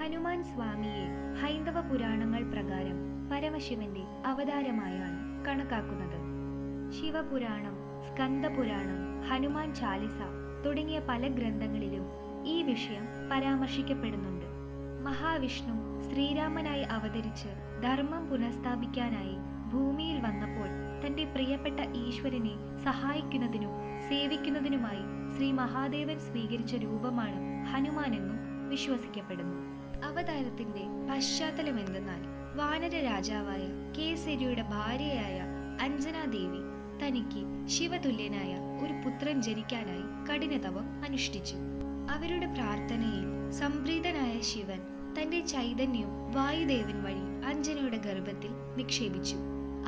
ഹനുമാൻ സ്വാമിയെ ഹൈന്ദവ പുരാണങ്ങൾ പ്രകാരം പരമശിവന്റെ അവതാരമായാണ് കണക്കാക്കുന്നത്. ശിവപുരാണം സ്കന്ദപുരാണം ഹനുമാൻ ചാലിസ തുടങ്ങിയ പല ഗ്രന്ഥങ്ങളിലും ഈ വിഷയം പരാമർശിക്കപ്പെടുന്നുണ്ട്. മഹാവിഷ്ണു ശ്രീരാമനായി അവതരിച്ച് ധർമ്മം പുനഃസ്ഥാപിക്കാനായി ഭൂമിയിൽ വന്നപ്പോൾ തന്റെ പ്രിയപ്പെട്ട ഈശ്വരനെ സഹായിക്കുന്നതിനും സേവിക്കുന്നതിനുമായി ശ്രീ മഹാദേവൻ സ്വീകരിച്ച രൂപമാണ് ഹനുമാനെന്നും വിശ്വസിക്കപ്പെടുന്നു. അവതാരത്തിന്റെ പശ്ചാത്തലം എന്തെന്നാൽ വാനര രാജാവായ കേസരിയുടെ ഭാര്യയായ അഞ്ജനാദേവി തനിക്ക് ശിവതുല്യനായ ഒരു പുത്രൻ ജനിക്കാനായി കഠിനതപം അനുഷ്ഠിച്ചു. അവരുടെ പ്രാർത്ഥനയിൽ സംപ്രീതനായ ശിവൻ തന്റെ ചൈതന്യം വായുദേവൻ വഴി അഞ്ജനയുടെ ഗർഭത്തിൽ നിക്ഷേപിച്ചു.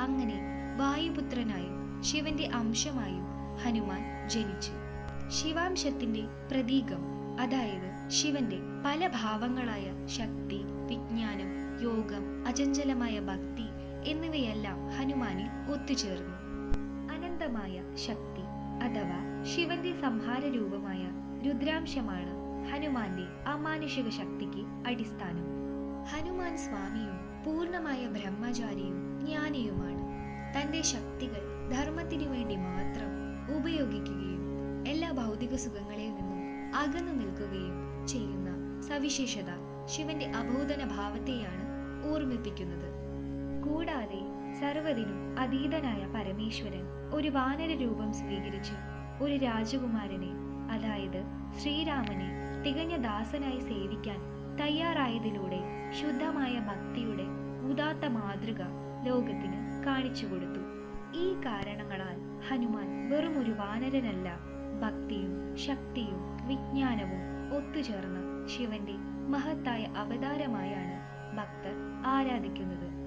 അങ്ങനെ വായുപുത്രനായും ശിവന്റെ അംശമായും ഹനുമാൻ ജനിച്ചു. ശിവാംശത്തിന്റെ പ്രതീകം അതായത് ശിവന്റെ പല ഭാവങ്ങളായ ശക്തി വിജ്ഞാനം യോഗം അചഞ്ചലമായ ഭക്തി എന്നിവയെല്ലാം ഹനുമാനിൽ ഒത്തുചേർന്നു. അനന്തമായ ശക്തി അഥവാ ശിവന്റെ സംഹാര രൂപമായ രുദ്രാംശമാണ് ഹനുമാന്റെ അമാനുഷിക ശക്തിക്ക് അടിസ്ഥാനം. ഹനുമാൻ സ്വാമിയും പൂർണമായ ബ്രഹ്മചാരിയും ജ്ഞാനിയുമാണ്. തന്റെ ശക്തികൾ ധർമ്മത്തിനു വേണ്ടി മാത്രം ഉപയോഗിക്കുകയും എല്ലാ ഭൗതിക സുഖങ്ങളിൽ നിന്നും അകന്നു നിൽക്കുകയും ചെയ്യുന്ന സവിശേഷത ശിവന്റെ അബോധന ഭാവത്തെയാണ് ഓർമ്മിപ്പിക്കുന്നത്. കൂടാതെ സർവതിനും അതീതനായ പരമേശ്വരൻ ഒരു വാനര രൂപം സ്വീകരിച്ച് ഒരു രാജകുമാരനെ അതായത് ശ്രീരാമനെ തികഞ്ഞ ദാസനായി സേവിക്കാൻ തയ്യാറായതിലൂടെ ശുദ്ധമായ ഭക്തിയുടെ ഉദാത്ത മാതൃക ലോകത്തിന് കാണിച്ചു കൊടുത്തു. ഈ കാരണങ്ങളാൽ ഹനുമാൻ വെറും ഒരു വാനരനല്ല ഭക്തിയും ശക്തിയും വിജ്ഞാനവും ഒത്തുചേർന്ന ശിവന്റെ മഹത്തായ അവതാരമായാണ് ഭക്തർ ആരാധിക്കുന്നത്.